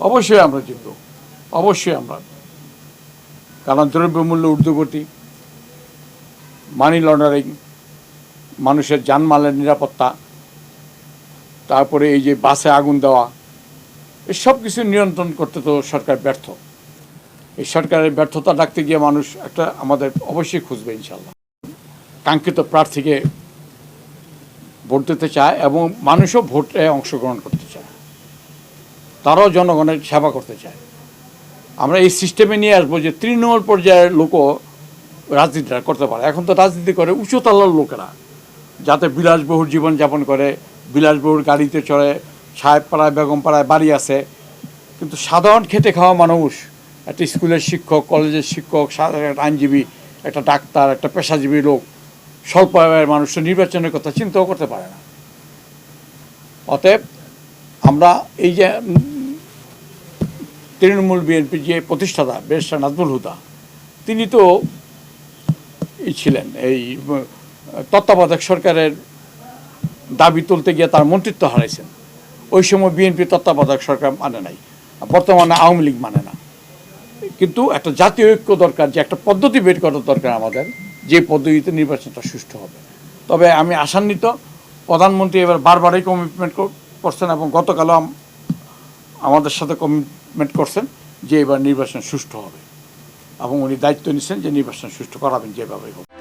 অবশ্যই আমরা জিতব। অবশ্যই আমরা। কারণ দ্রব্যমূল্য ঊর্ধ্বগতি মানি লন্ডারিং মানুষের যানমালের নিরাপত্তা, তারপরে এই যে বাসে আগুন দেওয়া, এই সব কিছু নিয়ন্ত্রণ করতে তো সরকার ব্যর্থ। এই সরকারের ব্যর্থতা ডাকতে গিয়ে মানুষ একটা আমাদের অবশ্যই খুঁজবে ইনশাল্লাহ কাঙ্ক্ষিত প্রার্থীকে ভোট দিতে চায় এবং মানুষও ভোটে অংশগ্রহণ করতে তারাও জনগণের সেবা করতে চায়। আমরা এই সিস্টেমে নিয়ে আসব যে তৃণমূল পর্যায়ের লোকও রাজনীতিটা করতে পারে। এখন তো রাজনীতি করে উঁচুতলার লোকেরা, যাতে বিলাসবহুল জীবনযাপন করে, বিলাসবহুল গাড়িতে চড়ে সাহেব পাড়ায় বেগম পাড়ায় বাড়ি আছে। কিন্তু সাধারণ খেটে খাওয়া মানুষ, একটা স্কুলের শিক্ষক, কলেজের শিক্ষক, সাধারণ একটা আইনজীবী, একটা ডাক্তার, একটা পেশাজীবী লোক, স্বল্প আয়ের মানুষ নির্বাচনের কথা চিন্তাও করতে পারে না। অতএব আমরা এই যে তৃণমূল বিএনপির যে প্রতিষ্ঠাতা বেশা নাজমুল হুদা, তিনি তো ছিলেন, এই তত্ত্বাবধায়ক সরকারের দাবি তুলতে গিয়ে তার মন্ত্রিত্ব হারাইছেন। ওই সময় বিএনপি তত্ত্বাবধায়ক সরকার মানে নাই, বর্তমানে আওয়ামী লীগ মানে না। কিন্তু একটা জাতীয় ঐক্য দরকার, যে একটা পদ্ধতি বের করার দরকার আমাদের, যে পদ্ধতিতে নির্বাচনটা সুষ্ঠু হবে। তবে আমি আশান্বিত, প্রধানমন্ত্রী এবার বারবারই কমিটমেন্ট করছেন এবং গতকালও আমাদের সাথে কমিটমেন্ট করছেন যে এবার নির্বাচন সুষ্ঠু হবে। এবং উনি দায়িত্ব নিচ্ছেন যে নির্বাচন সুষ্ঠু করাবেন যেভাবে হোক।